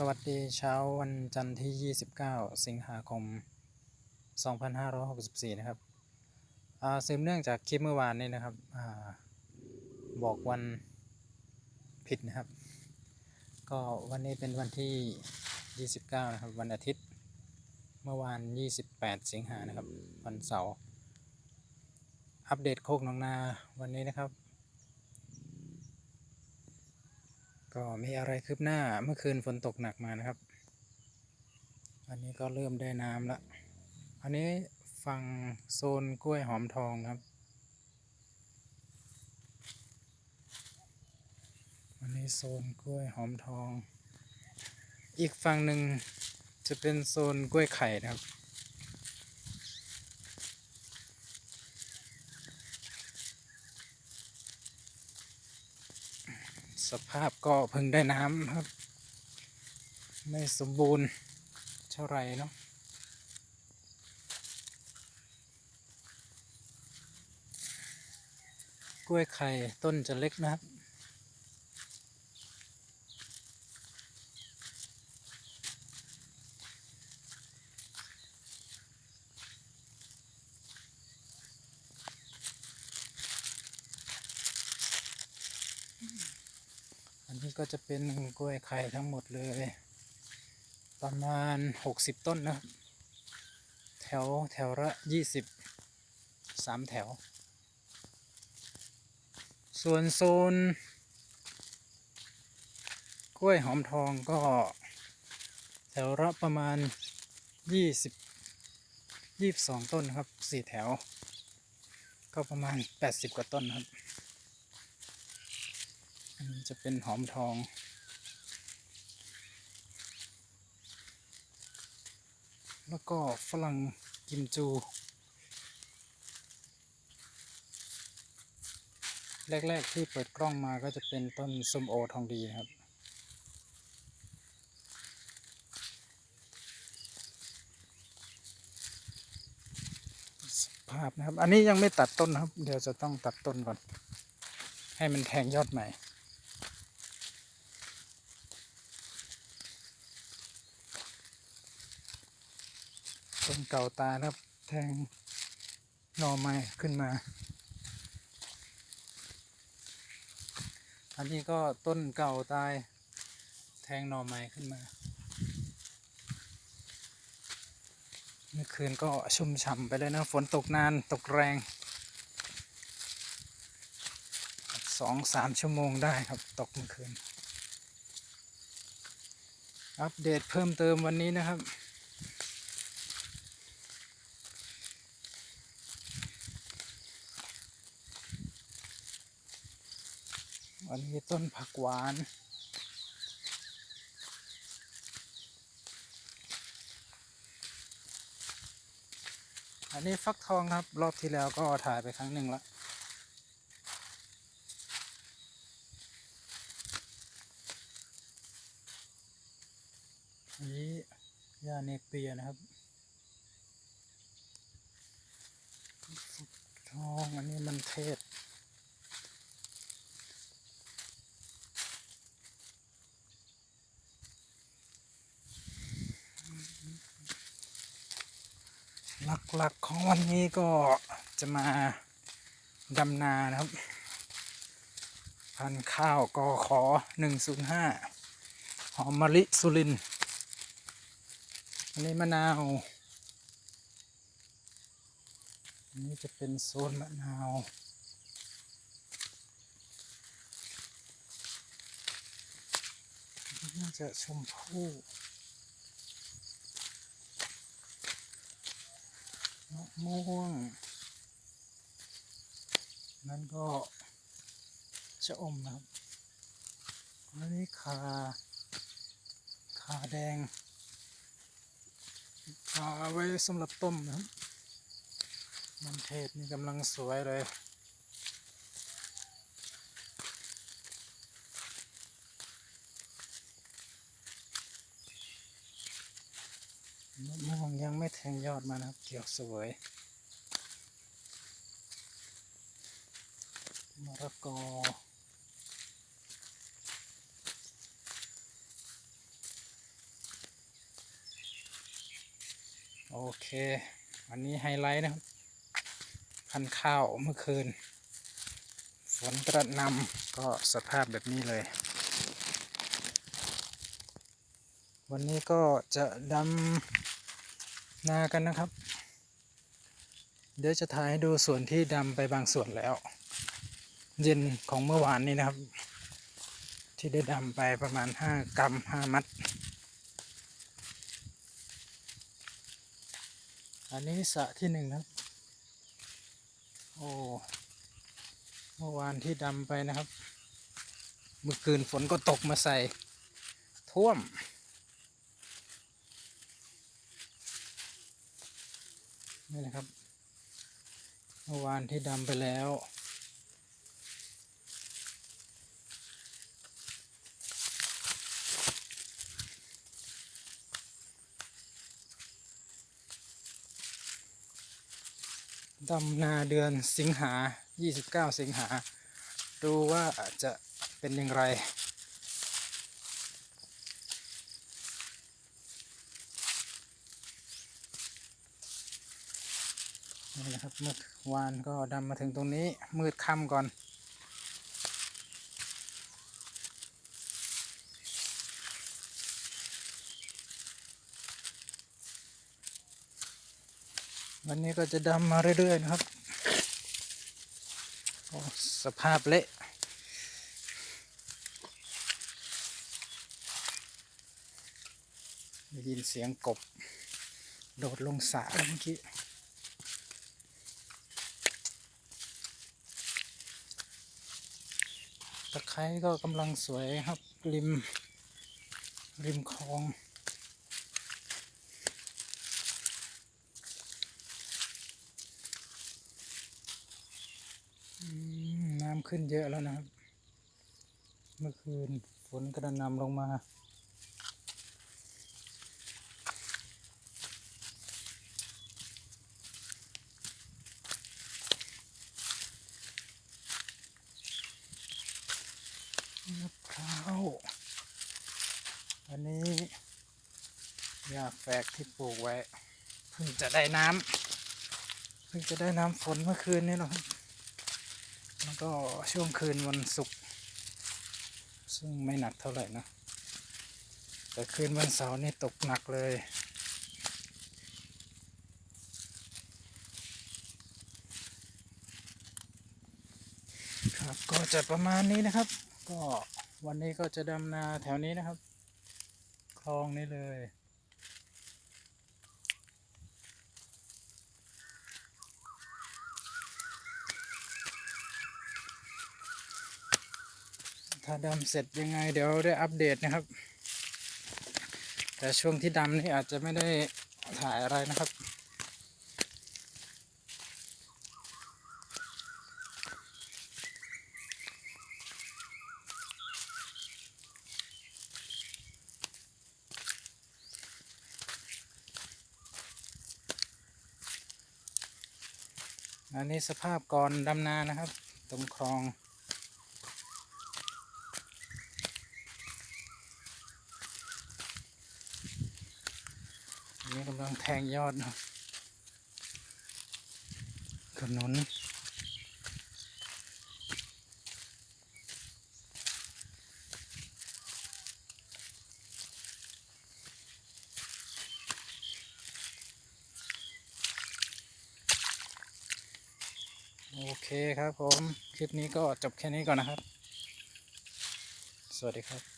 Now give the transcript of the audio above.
สวัสดีเช้าวันจันทร์ที่ 29 สิงหาคม 2564 นะครับอ่าสืบเนื่องจากคลิปเมื่อวานนี้นะครับอบอกวันผิดนะครับ ก็วันนี้เป็นวันที่ 29 นะครับ วันอาทิตย์ เมื่อวาน 28 สิงหานะครับ วันเสาร์ อัปเดตโคกหนองนาวันนี้นะครับ ก็มีอะไรคืบหน้าเมื่อคืนฝนตกหนักมานะครับ อันนี้ก็เริ่มได้น้ำละอันนี้ฝั่งโซนกล้วยหอมทองครับ อันนี้โซนกล้วยหอมทอง อีกฝั่งหนึ่งจะเป็นโซนกล้วยไข่นะครับ สภาพก็เพิ่งได้น้ำครับ ไม่สมบูรณ์เท่าไหร่เนาะกล้วยไข่ต้นจะเล็กนะครับ อันนี้ก็จะเป็นกล้วยไข่ทั้งหมดเลย ประมาณ 60 ต้นนะครับแถวแถวละ 20สามแถว ส่วนโซน กล้วยหอมทองก็ แถวละประมาณ 20 22 ต้นครับ 4 แถว ก็ประมาณ 80 กว่าต้นครับ อันนี้จะเป็นหอมทอง แล้วก็ฝรั่งกิมจู แรก ๆ ที่เปิดกล้องมาก็จะเป็นต้นส้มโอทองดีครับภาพนะครับ อันนี้ยังไม่ตัดต้นครับ เดี๋ยวจะต้องตัดต้นก่อน ให้มันแทงยอดใหม่ ต้นเก่าตายนะครับ แทงหน่อไม้ขึ้นมา อันนี้ก็ต้นเก่าตาย แทงหน่อไม้ขึ้นมา เมื่อคืนก็ชุ่มฉ่ำไปเลยนะ ฝนตกนานตกแรงสองสามชั่วโมงได้ครับ ตกเมื่อคืน อัปเดตเพิ่มเติมวันนี้นะครับ วันนี้ต้นผักหวาน อันนี้ฟักทองครับ รอบที่แล้วก็ถ่ายไปครั้งหนึ่งล้วอันนี้ยาเนเปียนะครับฟักทองอันนี้มันเทศ หลักๆของวันนี้ก็จะมาดำนานะครับ พันข้าวกอขอหนึ่งศูนย์ห้าหอมมะลิสุรินอันนี้มะนาวอันนี้จะเป็นโซนมะนาวน่าจะชมพู่ มะม่วง นั่นก็จะอมนะครับอันนี้ขาขาแดงขาไว้สำหรับต้มนะครับมันเทศนี่กำลังสวยเลย งยอดมานะครับเกี่ยวสวยมรกอโอเควันนี้ไฮไลท์นะครับ พันข้าวเมื่อคืน ฝนกระนำก็สภาพแบบนี้เลย วันนี้ก็จะดำ นากันนะครับ เดี๋ยวจะถ่ายให้ดูส่วนที่ดำไปบางส่วนแล้ว เย็นของเมื่อวานนี้นะครับ ที่ได้ดำไปประมาณ 5 กรัม 5 มัด อันนี้สะที่หนึ่งนะครับ โอ้เมื่อวานที่ดำไปนะครับ เมื่อคืนฝนก็ตกมาใส่ท่วม นี่นะครับ เมื่อวานที่ดำไปแล้ว ดำนาเดือนสิงหา 29 สิงหา ดูว่าจะเป็นอย่างไร นี่นะครับเมื่อวานก็ดำมาถึงตรงนี้มืดค่ำก่อน วันนี้ก็จะดำมาเรื่อย ๆ นะครับโอ้สภาพเละได้ยินเสียงกบ โดดลงสระเมื่อกี้ะไคร้ก็กำลังสวยครับ ริม ริมคลองน้ำขึ้นเยอะแล้วนะครับ เมื่อคืนฝนกระนำลงมา มะพร้าวอันนี้ หญ้าแฝกที่ปลูกไว้ เพิ่งจะได้น้ำเพิ่งจะได้น้ำฝนเมื่อคืนนี้หรอกแล้วก็ช่วงคืนวันศุกร์ซึ่งไม่หนักเท่าไหร่นะ แต่คืนวันเสาร์นี่ตกหนักเลยครับก็จะประมาณนี้นะครับ ก็วันนี้ก็จะดำนาแถวนี้นะครับ คลองนี้เลย ถ้าดำเสร็จยังไงเดี๋ยวได้อัปเดตนะครับ แต่ช่วงที่ดำนี่อาจจะไม่ได้ถ่ายอะไรนะครับอันนี้สภาพก่อนดำนานะครับ ตรงคลอง นนี้กำลังแทงยอดนะขนุนโอเคครับผม คลิปนี้ก็จบแค่นี้ก่อนนะครับ สวัสดีครับ